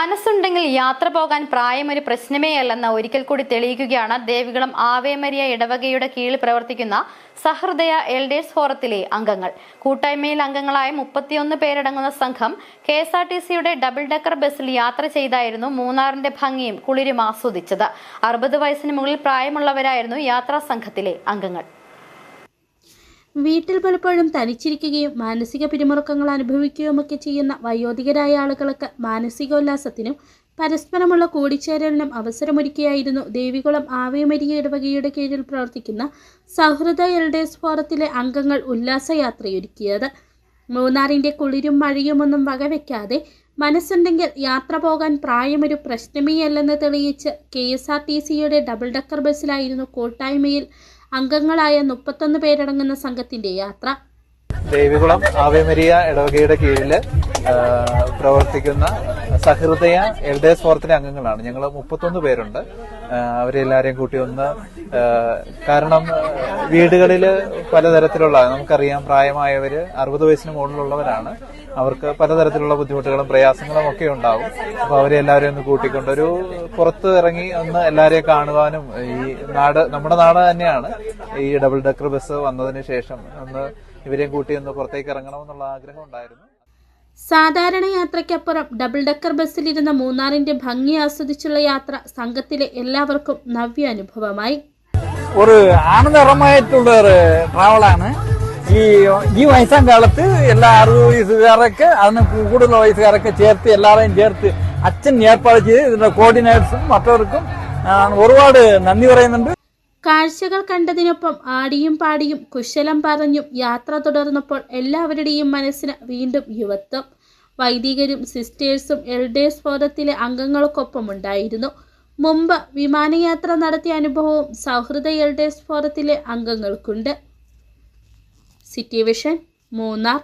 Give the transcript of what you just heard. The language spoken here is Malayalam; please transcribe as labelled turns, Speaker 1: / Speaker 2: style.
Speaker 1: മനസ്സുണ്ടെങ്കിൽ യാത്ര പോകാൻ പ്രായം ഒരു പ്രശ്നമേ അല്ലെന്ന് ഒരിക്കൽ കൂടി തെളിയിക്കുകയാണ് ദേവികുളം ആവേമരിയ ഇടവകയുടെ കീഴിൽ പ്രവർത്തിക്കുന്ന സഹൃദയ എൽഡേഴ്സ് ഫോറത്തിലെ അംഗങ്ങൾ. കൂട്ടായ്മയിൽ അംഗങ്ങളായ മുപ്പത്തിയൊന്ന് പേരടങ്ങുന്ന സംഘം കെ എസ് ആർ ടി സിയുടെ ഡബിൾ ഡെക്കർ ബസ്സിൽ യാത്ര ചെയ്തായിരുന്നു മൂന്നാറിന്റെ ഭംഗിയും കുളിരും ആസ്വദിച്ചത്. അറുപത് വയസ്സിന് മുകളിൽ പ്രായമുള്ളവരായിരുന്നു യാത്രാ സംഘത്തിലെ അംഗങ്ങൾ.
Speaker 2: വീട്ടിൽ പലപ്പോഴും തനിച്ചിരിക്കുകയും മാനസിക പിരിമുറുക്കങ്ങൾ അനുഭവിക്കുകയും ഒക്കെ ചെയ്യുന്ന വയോധികരായ ആളുകൾക്ക് മാനസികോല്ലാസത്തിനും പരസ്പരമുള്ള കൂടിച്ചേരലിനും അവസരമൊരുക്കിയായിരുന്നു ദേവികുളം ആവേമരിയ ഇടവകയുടെ കീഴിൽ പ്രവർത്തിക്കുന്ന സൗഹൃദ എൽഡേഴ്സ് ഫോറത്തിലെ അംഗങ്ങൾ ഉല്ലാസയാത്രയൊരുക്കിയത്. മൂന്നാറിന്റെ കുളിരും മഴയുമൊന്നും വകവെക്കാതെ മനസ്സുണ്ടെങ്കിൽ യാത്ര പോകാൻ പ്രായമൊരു പ്രശ്നമേ അല്ലെന്ന് തെളിയിച്ച് കെ എസ് ആർ ടി സിയുടെ ഡബിൾ ഡക്കർ ബസ്സിലായിരുന്നു കൂട്ടായ്മയിൽ അംഗങ്ങളായ മുപ്പത്തൊന്ന് പേരടങ്ങുന്ന സംഘത്തിന്റെ യാത്ര.
Speaker 3: ദേവികുളം ആവേമരിയ ഇടവകയുടെ കീഴിൽ പ്രവർത്തിക്കുന്ന സഹൃദയ എൽഡേഴ്സ് ഫോറത്തിലെ അംഗങ്ങളാണ്. ഞങ്ങൾ മുപ്പത്തൊന്ന് പേരുണ്ട്. അവരെല്ലാവരെയും കൂട്ടി ഒന്ന് കാരണം വീടുകളിൽ പലതരത്തിലുള്ള നമുക്കറിയാം പ്രായമായവര് അറുപത് വയസ്സിന് മുകളിലുള്ളവരാണ്. അവർക്ക് പലതരത്തിലുള്ള ബുദ്ധിമുട്ടുകളും പ്രയാസങ്ങളും ഒക്കെ ഉണ്ടാവും. അപ്പോൾ അവരെ എല്ലാവരെയും ഒന്ന് കൂട്ടിക്കൊണ്ട് ഒരു പുറത്ത് ഇറങ്ങി ഒന്ന് എല്ലാവരെയും കാണുവാനും ഈ നാട് നമ്മുടെ നാട് തന്നെയാണ്. ഈ ഡബിൾ ഡെക്കർ ബസ് വന്നതിന് ശേഷം ഒന്ന് ഇവരെയും കൂട്ടി ഒന്ന് പുറത്തേക്ക് ഇറങ്ങണമെന്നുള്ള ആഗ്രഹം ഉണ്ടായിരുന്നു.
Speaker 2: സാധാരണ യാത്രയ്ക്കപ്പുറം ഡബിൾ ഡെക്കർ ബസ്സിലിരുന്ന മൂന്നാറിന്റെ ഭംഗി ആസ്വദിച്ചുള്ള യാത്ര സംഘത്തിലെ എല്ലാവർക്കും നവ്യ അനുഭവമായി.
Speaker 4: ഒരു ആനന്ദകരമായിട്ടുള്ള ഒരു ട്രാവലാണ്. ഈ ഈ വയസ്സാം കാലത്ത് എല്ലാ അറുപത് വയസ്സുകാരൊക്കെ അതിന് കൂടുതൽ വയസ്സുകാരൊക്കെ ചേർത്ത് എല്ലാവരെയും ചേർത്ത് അച്ഛൻ ഏർപ്പാട് ചെയ്ത് ഇതിന്റെ കോർഡിനേറ്റ്സും മറ്റവർക്കും ഒരുപാട് നന്ദി പറയുന്നുണ്ട്.
Speaker 2: കാഴ്ചകൾ കണ്ടതിനൊപ്പം ആടിയും പാടിയും കുശലം പറഞ്ഞും യാത്ര തുടർന്നപ്പോൾ എല്ലാവരുടെയും മനസ്സിന് വീണ്ടും യുവത്വം. വൈദികരും സിസ്റ്റേഴ്സും എൽഡേഴ്സ് ഫോറത്തിലെ അംഗങ്ങൾക്കൊപ്പം ഉണ്ടായിരുന്നു. മുമ്പ് വിമാനയാത്ര നടത്തിയ അനുഭവവും സൗഹൃദ എൽഡേഴ്സ് ഫോറത്തിലെ അംഗങ്ങൾക്കുണ്ട്. City vision Munnar.